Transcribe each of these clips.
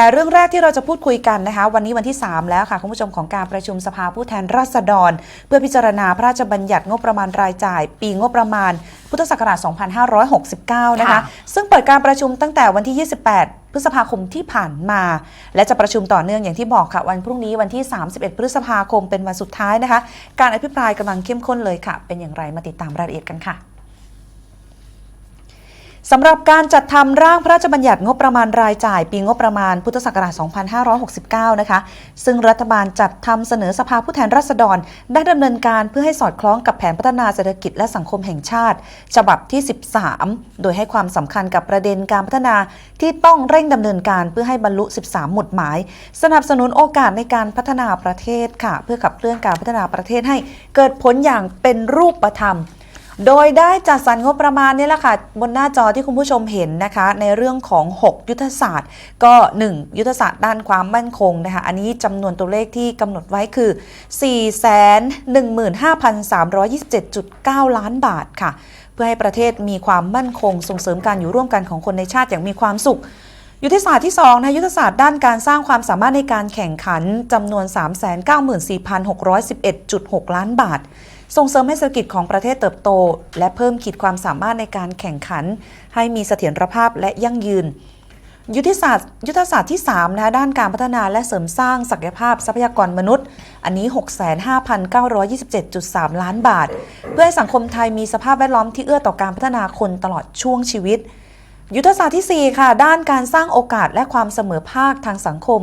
แต่เรื่องแรกที่เราจะพูดคุยกันนะคะ วันนี้วันที่ 3 แล้วค่ะคุณผู้ชมของการประชุมสภาผู้แทนราษฎร เพื่อพิจารณาพระราชบัญญัติงบประมาณรายจ่าย ปีงบประมาณ พุทธศักราช 2569 นะคะค่ะซึ่งเปิดการประชุมตั้งแต่วันที่ 28พฤษภาคมที่ผ่านมา และจะประชุมต่อเนื่องอย่างที่บอกค่ะ วันพรุ่งนี้วันที่ 31 พฤษภาคมเป็นวันสุดท้ายนะคะ การอภิปรายกำลังเข้มข้นเลยค่ะ เป็นอย่างไรมาติดตามรายละเอียดกันค่ะ สำหรับการจัดทำร่างพระราชบัญญัติงบประมาณรายจ่าย ปีงบประมาณพุทธศักราช 2569 นะคะ ซึ่งรัฐบาลจัดทำเสนอสภาผู้แทนราษฎร ได้ดำเนินการเพื่อให้สอดคล้องกับแผนพัฒนาเศรษฐกิจและสังคมแห่งชาติ ฉบับที่ 13 โดยให้ความสำคัญกับประเด็นการพัฒนาที่ต้องเร่งดำเนินการเพื่อให้บรรลุ 13 หมุดหมาย สนับสนุนโอกาสในการพัฒนาประเทศค่ะ เพื่อขับเคลื่อนการพัฒนาประเทศให้เกิดผลอย่างเป็นรูปธรรม โดยได้จัดสรรงบประมาณนี่แหละค่ะ บนหน้าจอที่คุณผู้ชมเห็นนะคะ ในเรื่องของ 6 ยุทธศาสตร์ ก็ 1 ยุทธศาสตร์ด้านความมั่นคงนะคะ อันนี้จำนวนตัวเลขที่กำหนดไว้คือ 415,327.9 ล้านบาทค่ะ เพื่อให้ประเทศมีความมั่นคงส่งเสริมการอยู่ร่วมกันของคนในชาติอย่างมีความสุขยุทธศาสตร์ที่2นะยุทธศาสตร์ด้านการสร้างความสามารถในการแข่งขันจำนวน 394,611.6 ล้านบาท ส่งเสริมให้เศรษฐกิจของประเทศเติบโต และเพิ่มขีดความสามารถในการแข่งขัน ให้มีเสถียรภาพและยั่งยืน ยุทธศาสตร์ ยุทธศาสตร์ที่3นะคะด้านการพัฒนาและเสริมสร้างศักยภาพทรัพยากรมนุษย์ อันนี้ 65,927.3 ล้านบาท เพื่อให้สังคมไทยมีสภาพแวดล้อมที่เอื้อต่อการพัฒนาคนตลอดช่วงชีวิตยุทธศาสตร์ที่ 4 ค่ะ ด้านการสร้างโอกาสและความเสมอภาคทางสังคม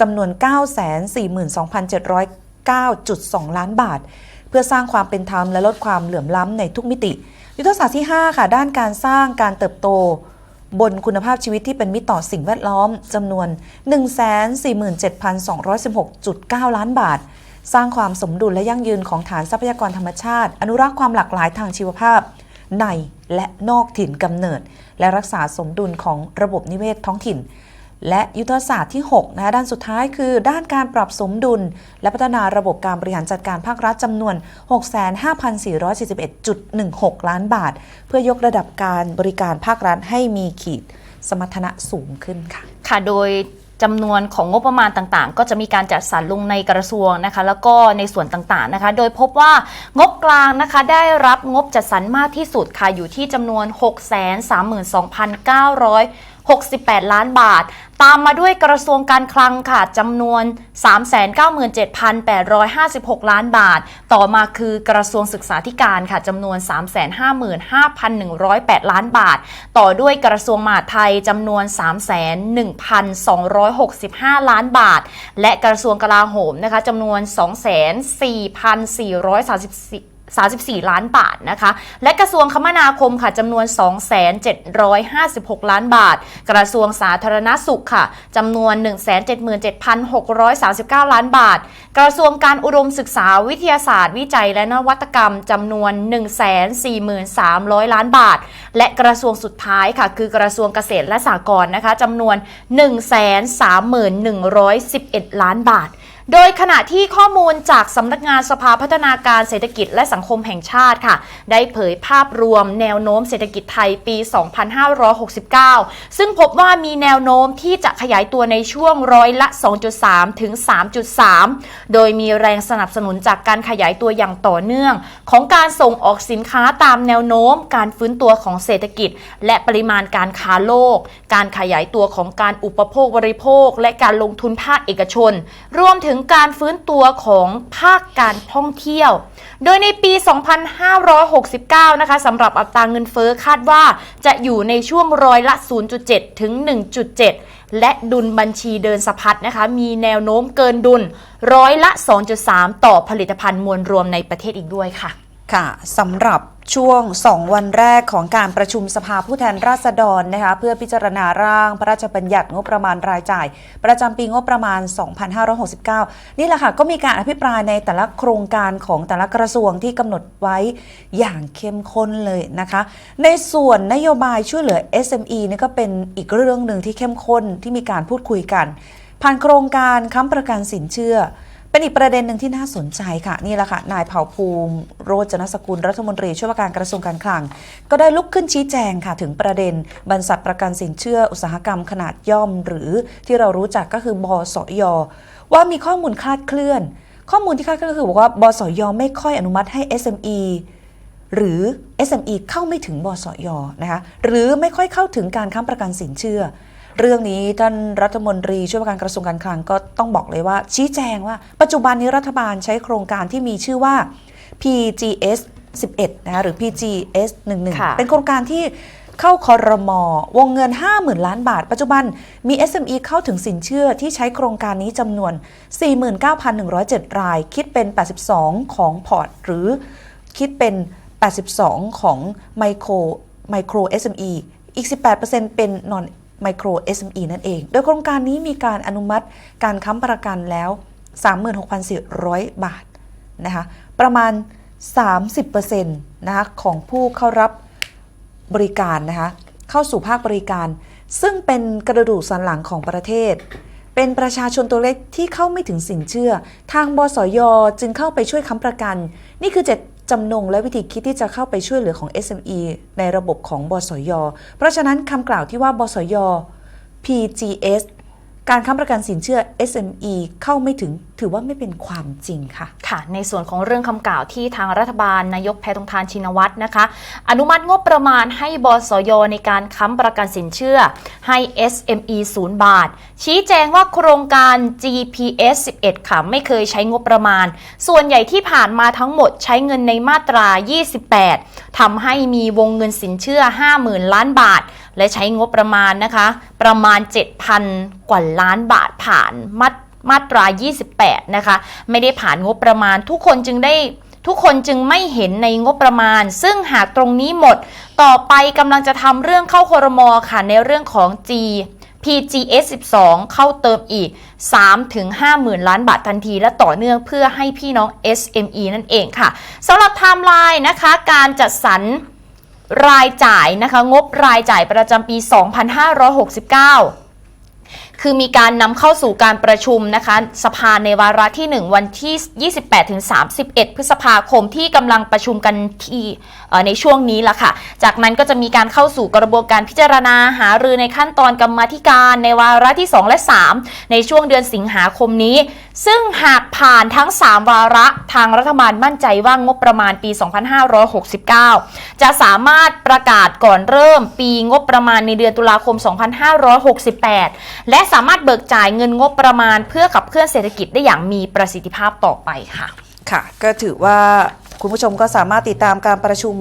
จำนวน 942,709.2 ล้านบาท พื่อสร้างความเป็นธรรมและลดความเหลื่อมล้ำในทุกมิติ ยุทธศาสตร์ที่ 5 ค่ะ ด้านการสร้างการเติบโต บนคุณภาพชีวิตที่เป็นมิตรต่อสิ่งแวดล้อมจำนวน 147,216.9 ล้านบาท สร้างความสมดุลและยั่งยืนของฐานทรัพยากรธรรมชาติ อนุรักษ์ความหลากหลายทางชีวภาพ ในและนอกถิ่นกำเนิด และรักษาสมดุลของระบบนิเวศท้องถิ่น และยุทธศาสตร์ที่6นะคะด้านสุดท้ายคือ ด้านการปรับสมดุล และพัฒนาระบบการบริหารจัดการภาครัฐจำนวน 65,441.16 ล้านบาท เพื่อยกระดับการบริการภาครัฐให้มีขีดสมรรถนะสูงขึ้นค่ะ ค่ะโดยจำนวนของงบประมาณต่างๆ ก็จะมีการจัดสรรลงในกระทรวงนะคะ แล้วก็ในส่วนต่างๆนะคะ โดยพบว่างบกลางนะคะได้รับงบจัดสรรมากที่สุดค่ะอยู่ที่จำนวน 632,968 ล้านบาท ตามมาด้วยกระทรวงการคลังค่ะจำนวน 397,856 ล้านบาท ต่อมาคือกระทรวงศึกษาธิการค่ะจำนวน 355,108 ล้านบาท ต่อด้วยกระทรวงมหาดไทยจำนวน 301,265 ล้านบาท และกระทรวงกลาโหมนะคะจำนวน24,434 34 ล้านบาทนะคะ และกระทรวงคมนาคมค่ะจำนวน 2,756 ล้านบาท กระทรวงสาธารณสุขค่ะจำนวน 177,639 ล้านบาท กระทรวงการอุดมศึกษาวิทยาศาสตร์ วิจัยและนวัตกรรมจำนวน 143,000 ล้านบาท และกระทรวงสุดท้ายค่ะ คือกระทรวงเกษตรและสหกรณ์นะคะจำนวน 131,111 ล้านบาท โดยขณะที่ข้อมูลจากสำนักงานสภาพัฒนาการเศรษฐกิจและสังคมแห่งชาติค่ะ ได้เผยภาพรวมแนวโน้มเศรษฐกิจไทยปี 2569 ซึ่งพบว่ามีแนวโน้มที่จะขยายตัวในช่วงร้อยละ 2.3 ถึง 3.3 โดยมีแรงสนับสนุนจากการขยายตัวอย่างต่อเนื่อง ของการส่งออกสินค้าตามแนวโน้ม การฟื้นตัวของเศรษฐกิจ และปริมาณการค้าโลก การขยายตัวของการอุปโภคบริโภค และการลงทุนภาคเอกชน รวมถึงการฟื้นตัวของภาคการท่องเที่ยว โดยในปี 2569 นะคะสำหรับอัตราเงินเฟ้อคาดว่าจะอยู่ในช่วงร้อยละ 0.7 ถึง 1.7 และดุลบัญชีเดินสะพัดนะคะ มีแนวโน้มเกินดุลร้อยละ 2.3 ต่อผลิตภัณฑ์มวลรวมในประเทศอีกด้วยค่ะ ค่ะสำหรับช่วง 2 วันแรกของการประชุมสภาผู้แทนราษฎรนะคะเพื่อพิจารณาร่างพระราชบัญญัติงบประมาณรายจ่าย ประจำปีงบประมาณ 2569 นี่แหละค่ะ ก็มีการอภิปรายในแต่ละโครงการของแต่ละกระทรวงที่กำหนดไว้อย่างเข้มข้นเลยนะคะ ในส่วนนโยบายช่วยเหลือ SME นี่ก็เป็นอีกเรื่องหนึ่งที่เข้มข้นที่มีการพูดคุยกัน ผ่านโครงการค้ำประกันสินเชื่อ เป็นอีกประเด็นหนึ่งที่น่าสนใจค่ะ นี่แหละค่ะ นายเผ่าภูมิ โรจนสกุลรัฐมนตรีช่วยว่าการกระทรวงการคลัง ก็ได้ลุกขึ้นชี้แจงค่ะ ถึงประเด็นบรรษัทประกันสินเชื่ออุตสาหกรรมขนาดย่อม หรือที่เรารู้จักก็คือบสยว่ามีข้อมูลคลาดเคลื่อน ข้อมูลที่คลาดเคลื่อนก็คือบอกว่าบสยไม่ค่อยอนุมัติให้ SME หรือ SME เข้าไม่ถึงบสยนะคะหรือไม่ค่อยเข้าถึงการค้ำประกันสินเชื่อ เรื่องนี้ท่านรัฐมนตรีช่วยว่าการกระทรวงการคลังก็ต้องบอกเลยว่า ชี้แจงว่า ปัจจุบันนี้รัฐบาลใช้โครงการที่มีชื่อว่า PGS 11นะคะหรือ PGS ค่ะ11 เป็นโครงการที่เข้าคอรมอวงเงิน 50,000 ล้านบาท ปัจจุบันมี SME เข้าถึงสินเชื่อที่ใช้โครงการนี้จำนวน 49,107 ราย คิดเป็น 82 ของพอร์ต หรือคิดเป็น 82 ของไมโครไมโคร SME อีก 18%เป็น non ไมโคร SME นั่นเอง โดยโครงการนี้มีการอนุมัติการค้ำประกันแล้ว 36,400 บาทนะคะประมาณ 30%นะคะของผู้เข้ารับบริการนะคะเข้าสู่ภาคบริการ ซึ่งเป็นกระดูกสันหลังของประเทศ เป็นประชาชนตัวเล็กที่เข้าไม่ถึงสินเชื่อ ทางบสยจึงเข้าไปช่วยค้ำประกัน นี่คือเจำนงและวิธีคิดที่จะเข้าไปช่วยเหลือของ SME ในระบบของบสย เพราะฉะนั้นคำกล่าวที่ว่าบสย PGS การค้ำประกันสินเชื่อ SME เข้าไม่ถึงถือว่าไม่เป็นความจริงค่ะ ค่ะ ในส่วนของเรื่องคำกล่าวที่ทางรัฐบาลนายกแพทองทานชินวัตรนะคะ อนุมัติงบประมาณให้บสยในการค้ำประกันสินเชื่อให้ SME 0 บาท ชี้แจงว่าโครงการ GPS 11 ค่ะ ไม่เคยใช้งบประมาณ ส่วนใหญ่ที่ผ่านมาทั้งหมดใช้เงินในมาตรา 28 ทำให้มีวงเงินสินเชื่อ 50,000 ล้านบาท และใช้งบประมาณนะคะ ประมาณ 7,000 กว่าล้านบาทผ่านมาต มาตรา 28 นะคะ ไม่ได้ผ่านงบประมาณ ทุกคนจึงได้ทุกคนจึงไม่เห็นในงบประมาณ ซึ่งหากตรงนี้หมด ต่อไปกำลังจะทำเรื่องเข้าคอรมอค่ะ ในเรื่องของ G PGS 12 เข้าเติมอีก 3 ถึง5หมื่นล้านบาททันทีและต่อเนื่องเพื่อให้พี่น้อง SME นั่นเองค่ะสำหรับไทม์ไลน์นะคะ การจัดสรรรายจ่ายนะคะ งบรายจ่ายประจำปี 2569 คือมีการนำเข้าสู่การประชุมนะคะสภาในวาระที่ 1 วันที่ 28ถึง31 พฤษภาคมที่กำลังประชุมกันที่ในช่วงนี้ละค่ะ จากนั้นก็จะมีการเข้าสู่กระบวนการพิจารณาหารือในขั้นตอนกรรมธิการในวาระที่ 2 และ 3 ในช่วงเดือนสิงหาคมนี้ ซึ่งหากผ่านทั้ง 3 วาระทางรัฐบาลมั่นใจว่างบประมาณปี 2569 จะสามารถประกาศก่อนเริ่มปีงบประมาณในเดือนตุลาคม 2568 และสามารถเบิกจ่ายเงินงบประมาณ เพื่อขับเคลื่อนเศรษฐกิจได้อย่างมีประสิทธิภาพต่อไปค่ะ ค่ะ ก็ถือว่าคุณผู้ชมก็สามารถติดตามการประชุม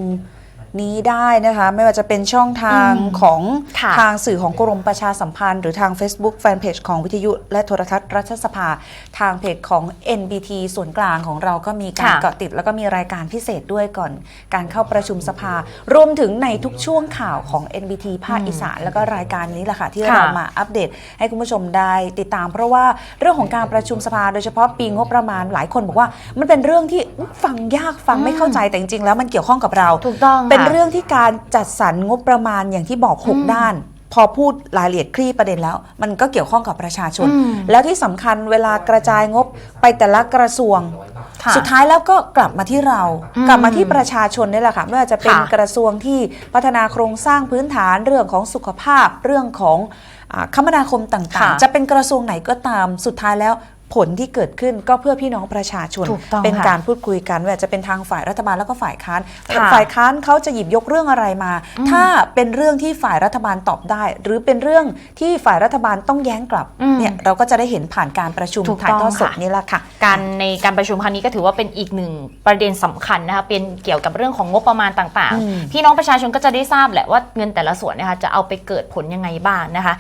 นี้ได้นะคะ ไม่ว่าจะเป็นช่องทางอืมของค่ะทางสื่อของกรมประชาสัมพันธ์ หรือทาง Facebook Fanpage ของวิทยุ และโทรทัศน์รัฐสภา ทางเพจของ NBT ส่วนกลางของเราก็มีการค่ะเกาะติด แล้วก็มีรายการพิเศษด้วยก่อน การเข้าประชุมสภา รวมถึงในทุกช่วงข่าวของ NBT ภาคอีสานแล้วก็รายการนี้แหละค่ะที่ค่ะเรามาอัปเดต ให้คุณผู้ชมได้ติดตาม เพราะว่าเรื่องของการประชุมสภาโดยเฉพาะปีงบประมาณหลายคนบอกว่า มันเป็นเรื่องที่ฟังยากฟังไม่เข้าใจแต่จริงๆแล้วมันเกี่ยวข้องกับเราถูกต้องเป็นค่ะเรื่องที่การจัดสรรงบประมาณอย่างที่บอกอืม6ด้าน พอพูดรายละเอียดคลี่ประเด็นแล้ว มันก็เกี่ยวข้องกับประชาชนอืมแล้วที่สำคัญเวลากระจายงบไปแต่ละกระทรวงค่ะสุดท้ายแล้วก็กลับมาที่เราอืมกลับมาที่ประชาชนนี่แหละค่ะไม่ว่าจะเป็นค่ะกระทรวงที่พัฒนาโครงสร้างพื้นฐานเรื่องของสุขภาพเรื่องของอ่าคมนาคมต่างค่ะๆจะเป็นกระทรวงไหนก็ตามสุดท้ายแล้ว ผลที่เกิดขึ้นก็เพื่อพี่น้องประชาชน ถูกต้องเป็นค่ะการพูดคุยกันไม่ว่าจะเป็นทางฝ่ายรัฐบาลแล้วก็ฝ่ายค้านค่ะฝ่ายค้านเขาจะหยิบยกเรื่องอะไรมาถ้าเป็นเรื่องที่ฝ่ายรัฐบาลตอบได้ หรือเป็นเรื่องที่ฝ่ายรัฐบาลต้องแย้งกลับอืมเนี่ยเราก็จะได้เห็นผ่านการประชุมถูกถ่ายต้องทอดสดค่ะ นี่แหละค่ะ การในการประชุมครั้งนี้ก็ถือว่าเป็นอีกหนึ่งประเด็นสำคัญนะคะเป็นเกี่ยวกับเรื่องของงบประมาณต่างอืมๆ พี่น้องประชาชนก็จะได้ทราบแหละว่าเงินแต่ละส่วนนะคะจะเอาไปเกิดผลยังไงบ้างนะคะ